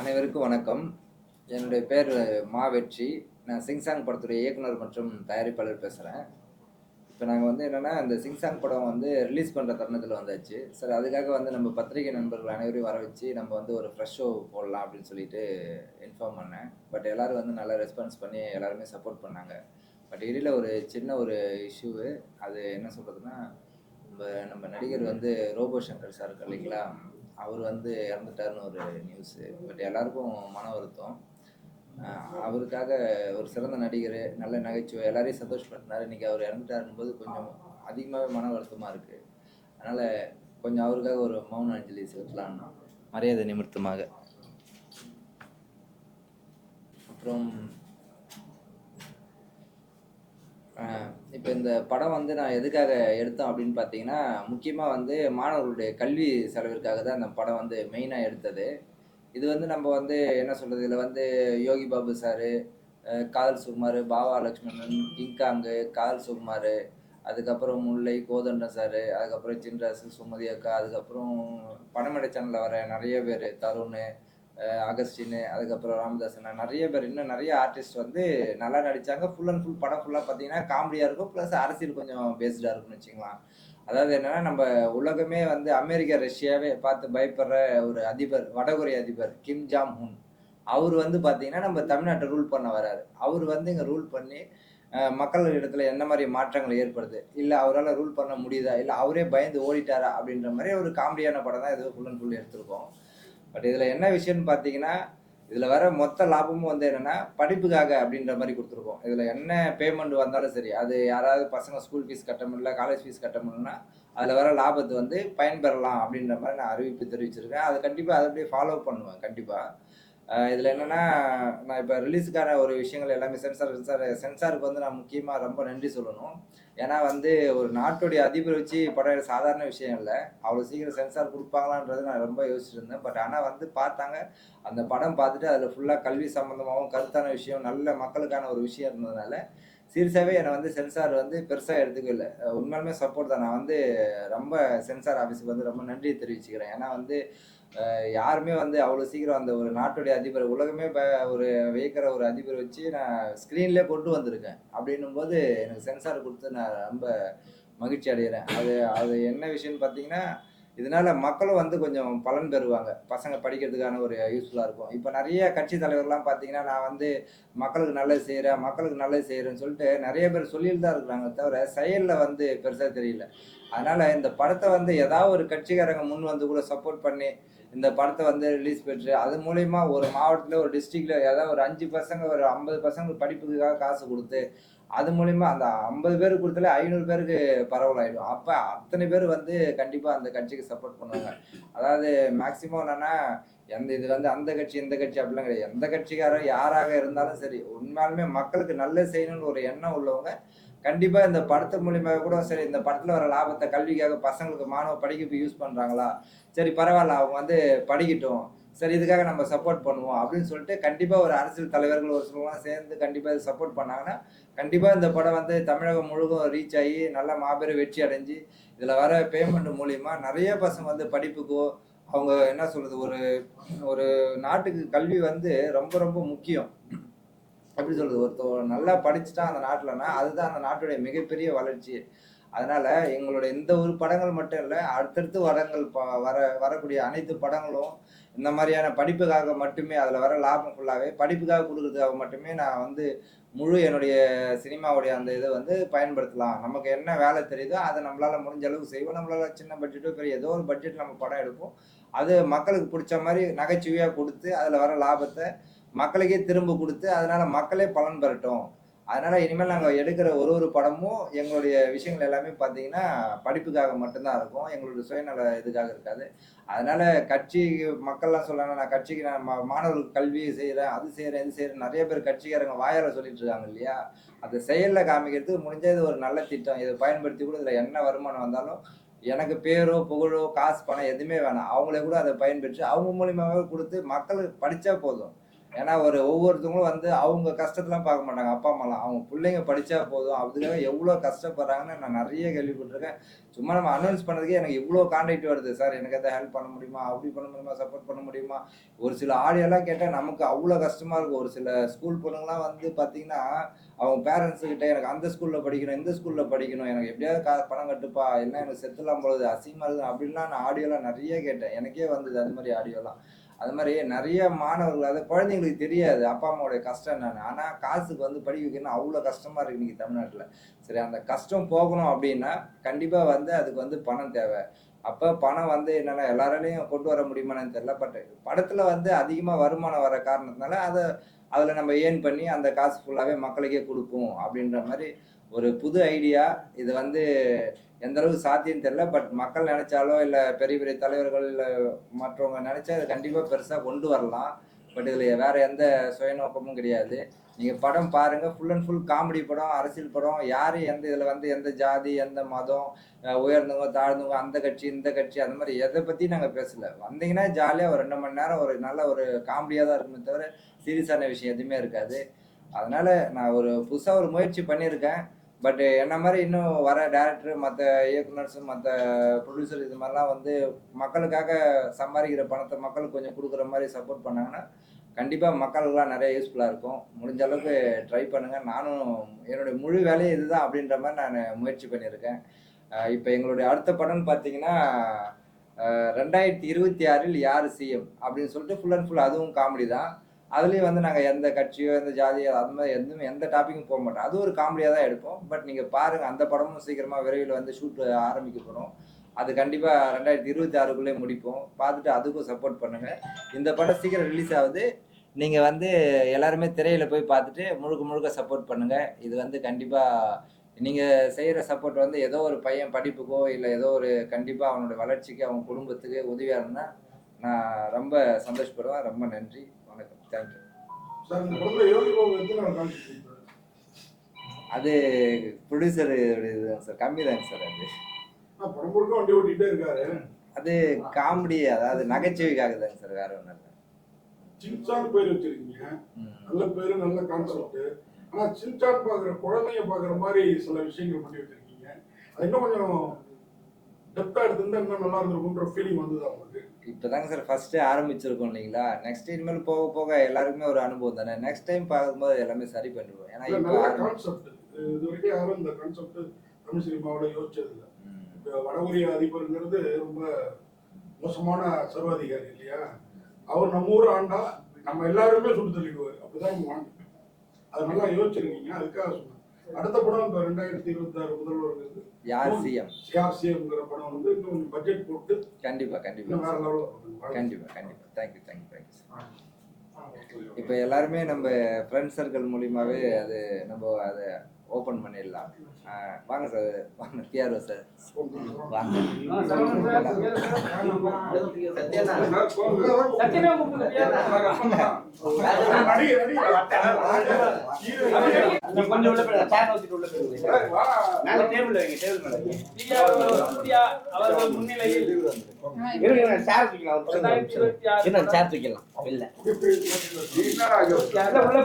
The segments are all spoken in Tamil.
அனைவருக்கும் வணக்கம். என்னுடைய பேர் மா வெற்றி. நான் சிங்சாங் படத்துடைய இயக்குனர் மற்றும் தயாரிப்பாளர் பேசுகிறேன் இப்போ நாங்கள் வந்து என்னென்னா இந்த சிங்சாங் படம் வந்து ரிலீஸ் பண்ணுற தருணத்தில் வந்தாச்சு. சார் அதுக்காக வந்து நம்ம பத்திரிகை நண்பர்கள் அனைவரையும் வர வச்சு நம்ம வந்து ஒரு ஃப்ரெஷ் ஷோ போடலாம் அப்படின்னு சொல்லிட்டு இன்ஃபார்ம் பண்ணேன். பட் எல்லோரும் வந்து நல்லா ரெஸ்பான்ஸ் பண்ணி எல்லாருமே சப்போர்ட் பண்ணாங்க. பட் இடையில் ஒரு சின்ன ஒரு இஷ்யூவு அது என்ன சொல்கிறதுனா நம்ம நம்ம நடிகர் வந்து ரோபோ சங்கர் சார் இருக்கு இல்லைங்களா? அவர் வந்து இறந்துட்டாருன்னு ஒரு நியூஸு பட் எல்லாருக்கும் மன வருத்தம். அவருக்காக ஒரு சிறந்த நடிகர் நல்ல நகைச்சுவை எல்லாரையும் சந்தோஷப்படுத்தினார். இன்றைக்கி அவர் இறந்துட்டாருன்னு போது கொஞ்சம் அதிகமாகவே மன வருத்தமாக இருக்குது அதனால் கொஞ்சம் அவருக்காக ஒரு மௌன அஞ்சலி செலுத்தலான்னா மரியாதை நிமித்தமாக. அப்புறம் இப்போ இந்த படம் வந்து நான் எதுக்காக எடுத்தோம் அப்படின்னு பார்த்தீங்கன்னா முக்கியமாக வந்து மாணவர்களுடைய கல்வி செலவிற்காக தான் இந்த படம் வந்து மெயினாக எடுத்தது. இது வந்து நம்ம வந்து என்ன சொல்கிறது இதில் வந்து யோகி பாபு சாரு காதல் சுகுமார் பாவா லக்ஷ்மணன் கிங்காங்கு காதல் சுகுமார் அதுக்கப்புறம் முல்லை கோதண்டம் சார் அதுக்கப்புறம் சின்ராசு சுமதி அக்கா அதுக்கப்புறம் பணமடை சேனலில் வர நிறைய பேர் தருண் அகஸ்டின் அதுக்கப்புறம் ராமதாசன் நிறைய பேர் இன்னும் நிறைய ஆர்டிஸ்ட் வந்து நல்லா நடித்தாங்க ஃபுல் அண்ட் ஃபுல் படம் ஃபுல்லாக பார்த்தீங்கன்னா காமெடியாக இருக்கும். ப்ளஸ் அரசியல் கொஞ்சம் பேஸ்டாக இருக்கும்னு வச்சுக்கலாம். அதாவது என்னன்னா நம்ம உலகமே வந்து அமெரிக்கா ரஷ்யாவே பார்த்து பயப்படுற ஒரு அதிபர் வடகொரிய அதிபர் கிம் ஜாம் ஹுன் அவர் வந்து பார்த்தீங்கன்னா நம்ம தமிழ்நாட்டை ரூல் பண்ண வராரு. அவர் வந்து இங்கே ரூல் பண்ணி மக்கள் இடத்துல என்ன மாதிரி மாற்றங்கள் ஏற்படுது? இல்லை அவரால் ரூல் பண்ண முடியுதா? இல்லை அவரே பயந்து ஓடிட்டாரா? அப்படின்ற மாதிரி ஒரு காமெடியான படம் தான் இது ஃபுல் அண்ட் ஃபுல் எடுத்திருக்கோம். பட் இதில் என்ன விஷயம்னு பார்த்தீங்கன்னா இதில் வர மொத்த லாபமும் வந்து என்னென்னா படிப்புக்காக அப்படின்ற மாதிரி கொடுத்துருக்கோம். இதில் என்ன பேமெண்ட் வந்தாலும் சரி அது யாராவது பசங்க ஸ்கூல் ஃபீஸ் கட்ட முடியல காலேஜ் ஃபீஸ் கட்ட முடியலன்னா அதில் வர லாபத்தை வந்து பயன்பெறலாம் அப்படின்ற மாதிரி நான் அறிவிப்பு தெரிவிச்சிருக்கேன். அது கண்டிப்பாக அதை அப்படியே ஃபாலோ பண்ணுவேன் கண்டிப்பாக இதில் என்னென்னா நான் இப்போ ரிலீஸுக்கான ஒரு விஷயங்கள் எல்லாமே சென்சார் சென்சார் சென்சாருக்கு வந்து நான் முக்கியமாக ரொம்ப நன்றி சொல்லணும். ஏன்னா வந்து ஒரு நாட்டுடைய அதிபர் வச்சு படம் சாதாரண விஷயம் இல்லை. அவ்வளோ சீக்கிரம் சென்சார் கொடுப்பாங்களான்றது நான் ரொம்ப யோசிச்சுட்டு இருந்தேன். பட் ஆனால் வந்து பார்த்தாங்க அந்த படம் பார்த்துட்டு அதில் ஃபுல்லாக கல்வி சம்மந்தமாகவும் கருத்தான விஷயம் நல்ல மக்களுக்கான ஒரு விஷயம் இருந்ததுனால சீரியஸாகவே என்னை வந்து சென்சார் வந்து பெருசாக எடுத்துக்கல. இல்லை உண்மையாலுமே சப்போர்ட் தான். நான் வந்து ரொம்ப சென்சார் ஆஃபீஸுக்கு வந்து ரொம்ப நன்றி தெரிவிச்சுக்கிறேன். ஏன்னா வந்து யாருமே வந்து அவ்வளோ சீக்கிரம் அந்த ஒரு நாட்டுடைய அதிபர் உலகமே இப்போ ஒரு வியக்கிற ஒரு அதிபர் வச்சு நான் ஸ்க்ரீன்லேயே கொண்டு வந்திருக்கேன். அப்படின்னும் போது எனக்கு சென்சார் கொடுத்து நான் ரொம்ப மகிழ்ச்சி அடைகிறேன் அது அது என்ன விஷயம்னு பார்த்தீங்கன்னா இதனால மக்களும் வந்து கொஞ்சம் பலன் பெறுவாங்க. பசங்க படிக்கிறதுக்கான ஒரு யூஸ்ஃபுல்லாக இருக்கும். இப்போ நிறைய கட்சி தலைவர்லாம் பார்த்தீங்கன்னா நான் வந்து மக்களுக்கு நல்லது செய்கிறேன் மக்களுக்கு நல்லது செய்கிறேன்னு சொல்லிட்டு நிறைய பேர் சொல்லிட்டு தான் இருக்கிறாங்க தவிர செயலில் வந்து பெருசாக தெரியல. அதனால் இந்த படத்தை வந்து ஏதாவது ஒரு கட்சிக்காரங்க முன் வந்து கூட சப்போர்ட் பண்ணி இந்த படத்தை வந்து ரிலீஸ் பெற்று அது மூலயமா ஒரு மாவட்டத்தில் ஒரு டிஸ்ட்ரிக்டில் ஏதாவது ஒரு அஞ்சு பசங்க ஒரு ஐம்பது பசங்க படிப்புக்காக காசு கொடுத்து அது மூலயமா அந்த ஐம்பது பேருக்கு கொடுத்தாலே ஐநூறு பேருக்கு பரவலாயிடும். அப்போ அத்தனை பேர் வந்து கண்டிப்பாக அந்த கட்சிக்கு சப்போர்ட் பண்ணுவாங்க. அதாவது மேக்சிமம் என்னென்னா எந்த இது வந்து அந்த கட்சி இந்த கட்சி அப்படிலாம் கிடையாது. எந்த கட்சிக்காரர் யாராக இருந்தாலும் சரி உண்மையாலுமே மக்களுக்கு நல்லது செய்யணும்னு ஒரு எண்ணம் உள்ளவங்க கண்டிப்பாக இந்த படத்து மூலியமாக கூட சரி இந்த படத்தில் வர லாபத்தை கல்விக்காக பசங்களுக்கு மாணவ படிக்க யூஸ் பண்ணுறாங்களா சரி பரவாயில்ல அவங்க வந்து படிக்கட்டும். சரி இதுக்காக நம்ம சப்போர்ட் பண்ணுவோம் அப்படின்னு சொல்லிட்டு கண்டிப்பாக ஒரு அரசியல் தலைவர்கள் ஒரு சிலர்லாம் சேர்ந்து கண்டிப்பாக இது சப்போர்ட் பண்ணாங்கன்னா கண்டிப்பாக இந்த படம் வந்து தமிழகம் முழுவதும் ரீச் ஆகி நல்ல மாபெரும் வெற்றி அடைஞ்சு இதில் வர பேமெண்ட் மூலிமா நிறைய பசங்க வந்து படிப்புக்கோ அவங்க என்ன சொல்கிறது ஒரு ஒரு நாட்டுக்கு கல்வி வந்து ரொம்ப ரொம்ப முக்கியம். எப்படி சொல்கிறது ஒருத்தர் நல்லா படிச்சுட்டா அந்த நாட்டில்னா அதுதான் அந்த நாட்டுடைய மிகப்பெரிய வளர்ச்சி. அதனால எங்களோட இந்த ஒரு படங்கள் மட்டும் இல்லை அடுத்தடுத்து வரங்கள் ப- வர வரக்கூடிய அனைத்து படங்களும் இந்த மாதிரியான படிப்புக்காக மட்டுமே அதில் வர லாபம் ஃபுல்லாகவே படிப்புக்காக கொடுக்குறதுக்காக மட்டுமே நான் வந்து முழு என்னுடைய சினிமாவுடைய அந்த இதை வந்து பயன்படுத்தலாம். நமக்கு என்ன வேலை தெரியுதோ அதை நம்மளால் முடிஞ்ச அளவுக்கு செய்வோம். நம்மளால சின்ன பட்ஜெட்டோ பெரிய ஏதோ ஒரு பட்ஜெட் நம்ம படம் எடுப்போம். அது மக்களுக்கு பிடிச்ச மாதிரி நகைச்சுவையாக கொடுத்து அதில் வர லாபத்தை மக்களுக்கே திரும்ப கொடுத்து அதனால மக்களே பலன் பெறட்டும். அதனால இனிமேல் நாங்கள் எடுக்கிற ஒரு ஒரு படமும் எங்களுடைய விஷயங்கள் எல்லாமே பார்த்தீங்கன்னா படிப்புக்காக மட்டும்தான் இருக்கும். எங்களுடைய சுயநல இதுக்காக இருக்காது. அதனால கட்சி மக்கள்லாம் சொல்லணும் நான் கட்சிக்கு நான் மா- மாணவர்களுக்கு கல்வி செய்கிறேன் அது செய்கிறேன் இது செய்கிறேன் நிறைய பேர் கட்சிக்காரங்க வாயால் சொல்லிட்டு இருக்காங்க இல்லையா? அதை செயலில் காமிக்கிறதுக்கு முடிஞ்சது ஒரு நல்ல திட்டம். இதை பயன்படுத்தி கூட இதில் என்ன வருமானம் வந்தாலும் எனக்கு பேரோ புகழோ காசு பணம் எதுவுமே வேணாம். அவங்களே கூட அதை பயன்பெற்று அவங்க மூலியமாகவே கொடுத்து மக்களுக்கு படித்தா போதும். ஏன்னா ஒரு ஒவ்வொருத்தவங்களும் வந்து அவங்க கஷ்டத்தெல்லாம் பார்க்க மாட்டாங்க. அப்பா அம்மாலாம். அவங்க பிள்ளைங்க படித்தா போதும். அதுக்காக எவ்வளோ கஷ்டப்படுறாங்கன்னு நான் நிறைய கேள்விப்பட்டிருக்கேன். சும்மா நம்ம அனௌன்ஸ் பண்ணதுக்கே எனக்கு இவ்வளோ கான்டாக்ட் வருது. சார் எனக்கு எதாவது ஹெல்ப் பண்ண முடியுமா? அப்படி பண்ண முடியுமா? சப்போர்ட் பண்ண முடியுமா? ஒரு சில ஆடியோலாம் கேட்டால் நமக்கு அவ்வளோ கஷ்டமாக இருக்கும். ஒரு சில ஸ்கூல் பொண்ணுங்கலாம் வந்து பார்த்தீங்கன்னா அவங்க பேரண்ட்ஸுக்கிட்ட எனக்கு அந்த ஸ்கூலில் படிக்கணும் இந்த ஸ்கூலில் படிக்கணும். எனக்கு எப்படியாவது கா பணம் கட்டுப்பா இல்லை எனக்கு செத்துலாம் போகுது அசிங்கமாக இருக்குது அப்படின்லாம் நான் ஆடியோலாம் நிறைய கேட்டேன். எனக்கே வந்தது அந்த மாதிரி ஆடியோலாம் அது மாதிரி நிறைய மாணவர்கள் அது குழந்தைங்களுக்கு தெரியாது. அப்பா அம்மாவுடைய கஷ்டம் என்னன்னு. ஆனால் காசுக்கு வந்து படிக்க வைக்கணும் அவ்வளோ கஷ்டமா இருக்கு இன்னைக்கு தமிழ்நாட்டில். சரி அந்த கஷ்டம் போகணும் அப்படின்னா கண்டிப்பாக வந்து அதுக்கு வந்து பணம் தேவை. அப்போ பணம் வந்து என்னென்னா எல்லாராலையும் கொண்டு வர முடியுமான்னு தெரியல. பட் படத்தில் வந்து அதிகமாக வருமானம் வர காரணத்தினால அதை அதில் நம்ம ஏர்ன் பண்ணி அந்த காசு ஃபுல்லாகவே மக்களுக்கே கொடுப்போம் அப்படின்ற மாதிரி ஒரு புது ஐடியா இது வந்து எந்த அளவுக்கு சாத்தியம் தெரியல பட் மக்கள் நினைச்சாலோ இல்லை பெரிய பெரிய தலைவர்கள் இல்லை மற்றவங்க நினைச்சா அதை கண்டிப்பாக பெருசாக கொண்டு வரலாம். பட் இதில் வேற எந்த சுயநோக்கமும் கிடையாது. நீங்கள் படம் பாருங்கள் ஃபுல் அண்ட் ஃபுல் காமெடி படம் அரசியல் படம் யார் எந்த இதில் வந்து எந்த ஜாதி எந்த மதம் உயர்ந்தவங்க தாழ்ந்தவங்க அந்த கட்சி இந்த கட்சி அந்த மாதிரி எதை பற்றி நாங்கள் பேசல. வந்தீங்கன்னா ஜாலியாக ஒரு ரெண்டு மணி நேரம் ஒரு நல்ல ஒரு காமெடியாக தான் இருக்குமே தவிர சீரியஸான விஷயம் எதுவுமே இருக்காது. அதனால் நான் ஒரு புதுசாக ஒரு முயற்சி பண்ணியிருக்கேன். பட் என்ன மாதிரி இன்னும் வர டேரக்டர் மற்ற இயக்குனர்ஸ் மற்ற ப்ரொடியூசர் இது மாதிரிலாம் வந்து மக்களுக்காக சம்பாதிக்கிற பணத்தை மக்களுக்கு கொஞ்சம் கொடுக்குற மாதிரி சப்போர்ட் பண்ணாங்கன்னா கண்டிப்பாக மக்களுக்கெல்லாம் நிறைய யூஸ்ஃபுல்லாக இருக்கும். முடிஞ்ச அளவுக்கு ட்ரை பண்ணுங்கள் நானும் என்னுடைய முழு வேலையும் இதுதான் அப்படின்ற மாதிரி நான் முயற்சி பண்ணியிருக்கேன். இப்போ எங்களுடைய அடுத்த படம்னு பார்த்தீங்கன்னா ரெண்டாயிரத்தி இருபத்தி ஆறில் யார் சிஎம் அப்படின்னு சொல்லிட்டு ஃபுல் அண்ட் ஃபுல் அதுவும் காமெடி தான். அதுலேயும் வந்து நாங்கள் எந்த கட்சியோ எந்த ஜாதியோ அது மாதிரி எதுவுமே எந்த டாப்பிக்கும் போக மாட்டோம். அது ஒரு காமெடியாக தான் எடுப்போம். பட் நீங்கள் பாருங்கள் அந்த படமும் சீக்கிரமாக விரைவில் வந்து ஷூட் ஆரம்பிக்க போகிறோம் அது கண்டிப்பாக ரெண்டாயிரத்தி இருபத்தி ஆறுக்குள்ளே முடிப்போம். பார்த்துட்டு அதுக்கும் சப்போர்ட் பண்ணுங்கள் இந்த படம் சீக்கிரம் ரிலீஸ் ஆகுது. நீங்கள் வந்து எல்லாருமே திரையில் போய் பார்த்துட்டு முழுக்க முழுக்க சப்போர்ட் பண்ணுங்கள் இது வந்து கண்டிப்பாக நீங்கள் செய்கிற சப்போர்ட் வந்து ஏதோ ஒரு பையன் படிப்புக்கோ இல்லை ஏதோ ஒரு கண்டிப்பாக அவனோட வளர்ச்சிக்கு அவன் குடும்பத்துக்கு உதவியாக இருந்தால் நான் ரொம்ப சந்தோஷப்படுவேன். ரொம்ப நன்றி. வணக்கம். தேங்க்யூ சார் இந்த படத்துல யோகி பாபு எத்தனை காமிச்சிருக்கீங்க அது ப்ரொடியூசர் இதுதான் சார். கம்மி தாங்க சார் அது. படம் முழுக்க வண்டி ஓட்டிட்டே இருக்காரு. அது காமெடி அதாவது நகைச்சுவைக்காக தாங்க சார் வேற ஒன்றும் இல்லை. சின்சான் பேர் வச்சிருக்கீங்க. நல்ல பேரு நல்ல கான்செப்ட் ஆனா சின்சான் பாக்குற குழந்தைங்க பாக்குற மாதிரி சில விஷயங்கள் பண்ணி வச்சிருக்கீங்க. அது இன்னும் கொஞ்சம் டெப்தா எடுத்திருந்தா இன்னும் நல்லா இருந்திருக்குன்ற ஃபீலிங் வந்தது அவங்களுக்கு இப்போதாங்க சார் ஃபர்ஸ்ட் ஆரம்பிச்சிருக்கோம் இல்லைங்களா? நெக்ஸ்ட் இனிமேல் போக போக எல்லாருக்குமே ஒரு அனுபவம் தானே? நெக்ஸ்ட் டைம் பார்க்கும்போது எல்லாமே சரி பண்ணிடுவோம். ஏன்னா இப்போ கான்செப்ட் இது வரைக்கும் யாரும் இந்த கான்செப்ட் தமிழ் சினிமாவில் யோசிச்சது இல்லை. இப்போ வடகொரிய அதிபருங்கிறது ரொம்ப மோசமான சர்வாதிகாரி இல்லையா? அவர் நம்ம ஊர் ஆண்டா நம்ம எல்லாருமே சுட்டு தள்ளிடுவார். அப்படிதான் நம்ம அதை நல்லா யோசிச்சிருக்கீங்க. அதுக்காக சொன்னேன் அடுத்த படம் இப்போ ரெண்டாயிரத்தி இருபத்தி ஆறு முதல்வருக்கு யார் சிஎம் சிஆர்சிஎம்ங்கிற படம் வந்து இன்னும் பட்ஜெட் போட்டு கண்டிப்பா கண்டிப்பா. இன்னும் வேற லெவலில் கண்டிப்பா கண்டிப்பா. தேங்க்யூ தேங்க்யூ தேங்க்யூ இப்போ எல்லாருமே நம்ம ஃப்ரெண்ட் சர்க்கிள் மூலியமாவே அது நம்ம அதை ஓப்பன் பண்ணிடலாம். வாங்க சார். வாங்க பிஆர்ஓ சார். வாங்க. சேர் தூக்கலாம் இல்ல, உள்ள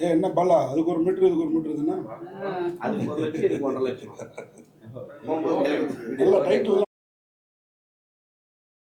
ஏ என்ன பாலா அதுக்கு ஒரு மீட்டர் இதுக்கு ஒரு மீட்டர் தானே? அது ஒரு லட்சம் ஒன்றரை லட்சம்.